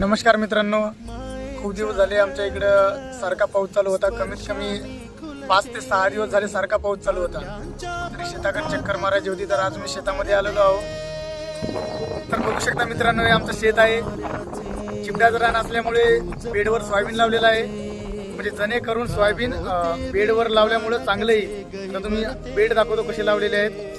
नमस्कार मित्रांनो. खूप दिवस झाले आमच्या इकडं सारखा पाऊस चालू होता. कमीत कमी पाच ते सहा दिवस झाले सारखा पाऊस चालू होता. तरी शेताकडे चक्कर मारायची होती तर आज मी शेतामध्ये आलेलो आहो. तर बघू शकता मित्रांनो हे आमचं शेत आहे. चिमड्याचं रान असल्यामुळे बेडवर सोयाबीन लावलेलं आहे. म्हणजे जणे करून सोयाबीन बेडवर लावल्यामुळे चांगलं येईल तर तुम्ही बेड दाखवतो कसे लावलेले आहेत.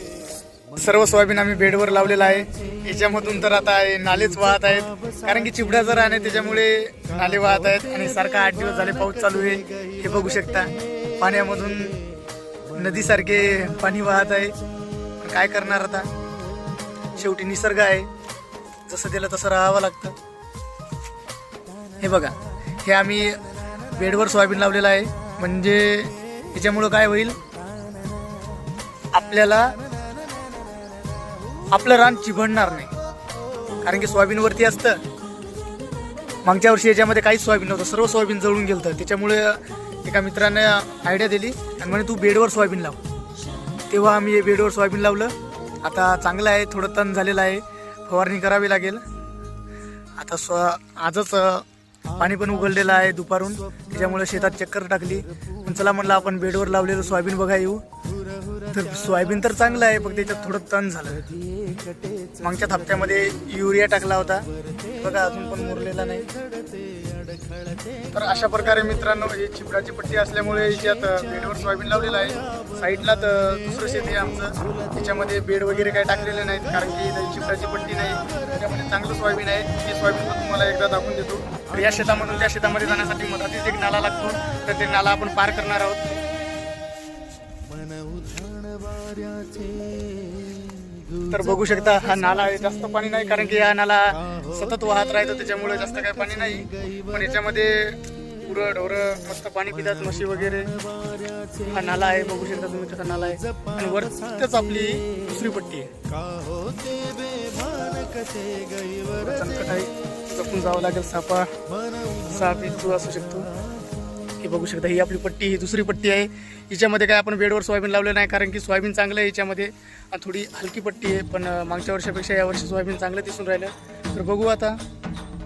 सर्व सोयाबीन आम्ही बेडवर लावलेलं आहे. याच्यामधून तर आता नालेच वाहत आहेत. कारण की चिपड्याचं जर आहे त्याच्यामुळे नाले वाहत आहेत आणि सारखा आठ दिवस झाले पाऊस चालू आहे. हे बघू शकता. पाण्यामधून नदीसारखे पाणी वाहत आहे. पण काय करणार आता? शेवटी निसर्ग आहे. जसं दिलं तसं राहावं लागतं. हे बघा. हे आम्ही बेडवर सोयाबीन लावलेलं आहे. म्हणजे याच्यामुळं काय होईल? आपल्याला आपलं रान चिभडणार नाही. कारण की सोयाबीनवरती असतं. मागच्या वर्षी याच्यामध्ये काहीच सोयाबीन नव्हतं. सर्व सोयाबीन जळून गेलं होतं त्याच्यामुळे एका मित्राने आयडिया दिली आणि म्हणे तू बेडवर सोयाबीन लाव. तेव्हा आम्ही हे बेडवर सोयाबीन लावलं. आता चांगलं आहे. थोडं तण झालेलं आहे. फवारणी करावी लागेल. आता स्व आजच पाणी पण उघडलेलं आहे दुपारून. त्याच्यामुळे शेतात चक्कर टाकली. पण चला म्हणलं आपण बेडवर लावलेलं सोयाबीन बघा येऊ. तर सोयाबीन तर चांगलं आहे पण त्याच्यात थोडं तण झालं. मागच्या हप्त्यामध्ये युरिया टाकला होता. बघा अजून पण मुरलेला नाही. तर अशा प्रकारे मित्रांनो ही चिपडाची पट्टी असल्यामुळे याच्यात बेडवर सोयाबीन लावलेलं आहे. साईडला तर दुसरं शेत आहे आमचं. त्याच्यामध्ये बेड वगैरे काही टाकलेले नाहीत कारण की चिपडाची पट्टी नाही. त्याच्यामध्ये चांगलं सोयाबीन आहे. ते सोयाबीन पण तुम्हाला एकदा दाखवून देतो. या शेतामधून त्या शेतामध्ये जाण्यासाठी मधातच एक नाला लागतो. तर ते नाला आपण पार करणार आहोत. तर बघू शकता हा नाला आहे जास्त पाणी नाही कारण की हा नाला सतत वाहत राहतो त्याच्यामुळे जास्त काही पाणी नाही. पण याच्यामध्ये गुरं ढोरं मस्त पाणी पितात म्हशी वगैरे. हा नाला आहे बघू शकता तुम्ही कसा नाला आहे. आणि वरतीच आपली दुसरी पट्टी आहे. जपून जावं लागेल सापा. साप इच्छू असू शकतो. हे बघू शकता ही आपली पट्टी ही दुसरी पट्टी आहे. हिच्यामध्ये काय आपण बेडवर सोयाबीन लावलं नाही कारण की सोयाबीन चांगलं आहे याच्यामध्ये आणि थोडी हलकी पट्टी आहे पण मागच्या वर्षापेक्षा यावर्षी सोयाबीन चांगलं दिसून राहिलं. तर बघू आता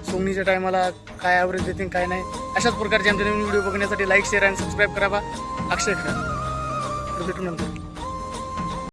सोंगणीच्या टायमाला काय ॲव्हरेज देतील काय नाही. अशाच प्रकारचे आमचे नवीन व्हिडिओ बघण्यासाठी लाईक शेअर आणि सबस्क्राईब करावा. अक्षय करा भेटू नंतर.